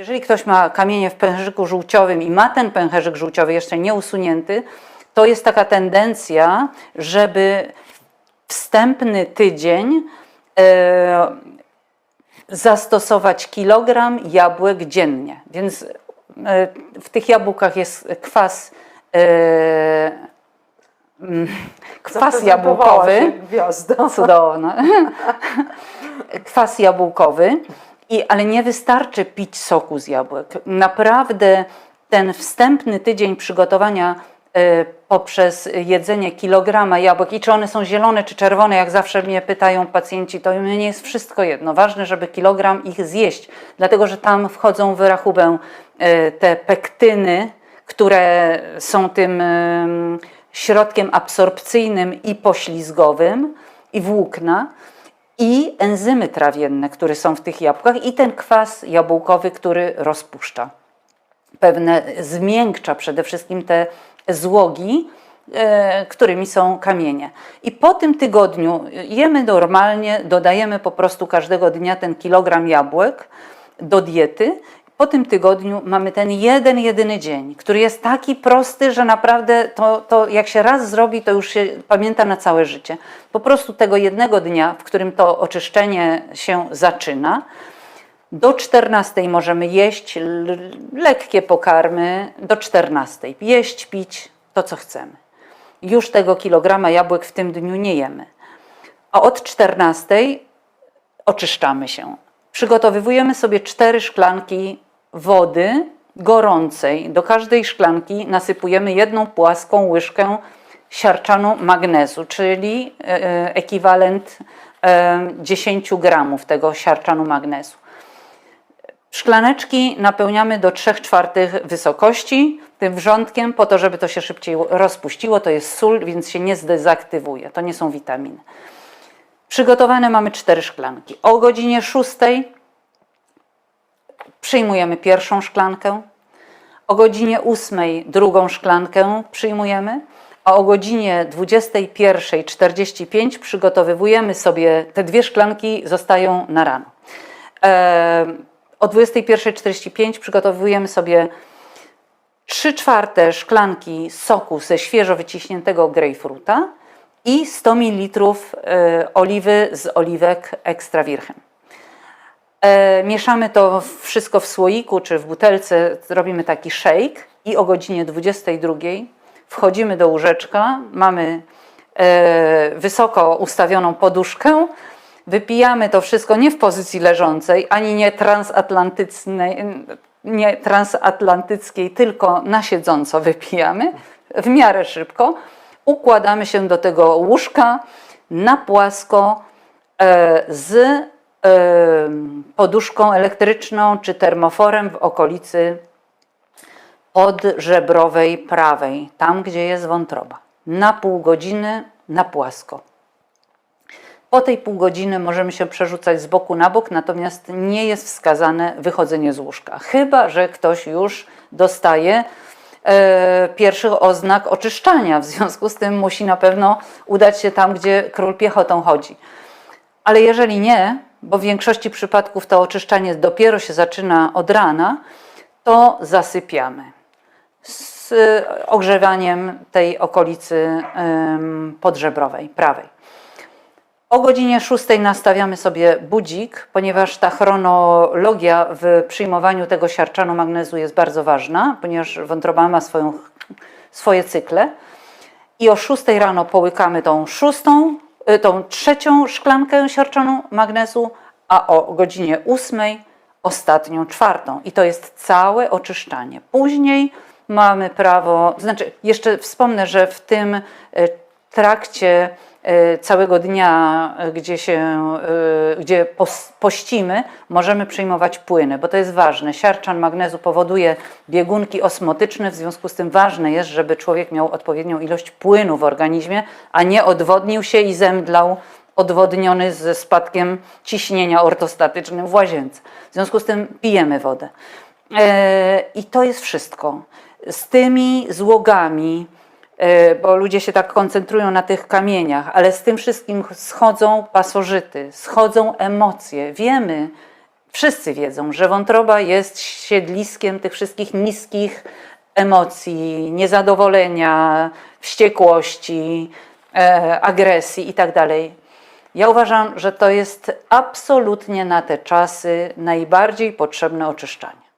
Jeżeli ktoś ma kamienie w pęcherzyku żółciowym i ma ten pęcherzyk żółciowy jeszcze nie usunięty, to jest taka tendencja, żeby wstępny tydzień e, zastosować kilogram jabłek dziennie. Więc e, w tych jabłkach jest kwas, e, mm, kwas jabłkowy. Gwiazda. Cudowne. Kwas jabłkowy, i, ale nie wystarczy pić soku z jabłek. Naprawdę ten wstępny tydzień przygotowania e, poprzez jedzenie kilograma jabłek i czy one są zielone czy czerwone, jak zawsze mnie pytają pacjenci, to mnie jest wszystko jedno. Ważne, żeby kilogram ich zjeść, dlatego że tam wchodzą w rachubę e, te pektyny, które są tym em, środkiem absorpcyjnym i poślizgowym i włókna i enzymy trawienne, które są w tych jabłkach i ten kwas jabłkowy, który rozpuszcza pewne, zmiękcza przede wszystkim te złogi, e, którymi są kamienie. I po tym tygodniu jemy normalnie, dodajemy po prostu każdego dnia ten kilogram jabłek do diety. Po tym tygodniu mamy ten jeden, jedyny dzień, który jest taki prosty, że naprawdę to, to jak się raz zrobi, to już się pamięta na całe życie. Po prostu tego jednego dnia, w którym to oczyszczenie się zaczyna, do 14 możemy jeść lekkie pokarmy, do 14. Jeść, pić to, co chcemy. Już tego kilograma jabłek w tym dniu nie jemy. A od 14 oczyszczamy się. Przygotowujemy sobie cztery szklanki wody gorącej. Do każdej szklanki nasypujemy jedną płaską łyżkę siarczanu magnezu, czyli e, e, ekwiwalent e, 10 gramów tego siarczanu magnezu. Szklaneczki napełniamy do 3 czwartych wysokości tym wrzątkiem, po to, żeby to się szybciej rozpuściło. To jest sól, więc się nie zdezaktywuje. To nie są witaminy. Przygotowane mamy cztery szklanki. O godzinie 6 przyjmujemy pierwszą szklankę. O godzinie 8 drugą szklankę przyjmujemy, a o godzinie 21.45 przygotowujemy sobie, te dwie szklanki zostają na rano. E, o 21.45 przygotowujemy sobie 3 czwarte szklanki soku ze świeżo wyciśniętego grejpfruta i 100 ml e, oliwy z oliwek extra virgin. E, mieszamy to wszystko w słoiku czy w butelce, robimy taki shake i o godzinie 22 wchodzimy do łóżeczka, mamy e, wysoko ustawioną poduszkę, wypijamy to wszystko nie w pozycji leżącej, ani nie transatlantyckiej, nie transatlantyckiej, tylko na siedząco wypijamy, w miarę szybko. Układamy się do tego łóżka na płasko e, z poduszką elektryczną czy termoforem w okolicy podżebrowej prawej, tam gdzie jest wątroba. Na pół godziny na płasko. Po tej pół godziny możemy się przerzucać z boku na bok, natomiast nie jest wskazane wychodzenie z łóżka. Chyba, że ktoś już dostaje e, pierwszych oznak oczyszczania. W związku z tym musi na pewno udać się tam, gdzie król piechotą chodzi. Ale jeżeli nie, bo w większości przypadków to oczyszczanie dopiero się zaczyna od rana, to zasypiamy z e, ogrzewaniem tej okolicy podżebrowej, prawej. O godzinie 6 nastawiamy sobie budzik, ponieważ ta chronologia w przyjmowaniu tego siarczanu magnezu jest bardzo ważna, ponieważ wątroba ma swoją, swoje cykle. I o 6 rano połykamy tą szóstą, y, tą trzecią szklankę siarczanu magnezu, a o godzinie 8 ostatnią czwartą. I to jest całe oczyszczanie. Później mamy prawo, znaczy jeszcze wspomnę, że w tym y, trakcie y, całego dnia, y, gdzie się, y, gdzie pościmy, możemy przyjmować płyny, bo to jest ważne. Siarczan magnezu powoduje biegunki osmotyczne, w związku z tym ważne jest, żeby człowiek miał odpowiednią ilość płynu w organizmie, a nie odwodnił się i zemdlał odwodniony ze spadkiem ciśnienia ortostatycznym w łazience. W związku z tym pijemy wodę. E, I to jest wszystko. Z tymi złogami, bo ludzie się tak koncentrują na tych kamieniach, ale z tym wszystkim schodzą pasożyty, schodzą emocje. Wiemy, Wszyscy wiedzą, że wątroba jest siedliskiem tych wszystkich niskich emocji, niezadowolenia, wściekłości, e, agresji itd. Ja uważam, że to jest absolutnie na te czasy najbardziej potrzebne oczyszczanie.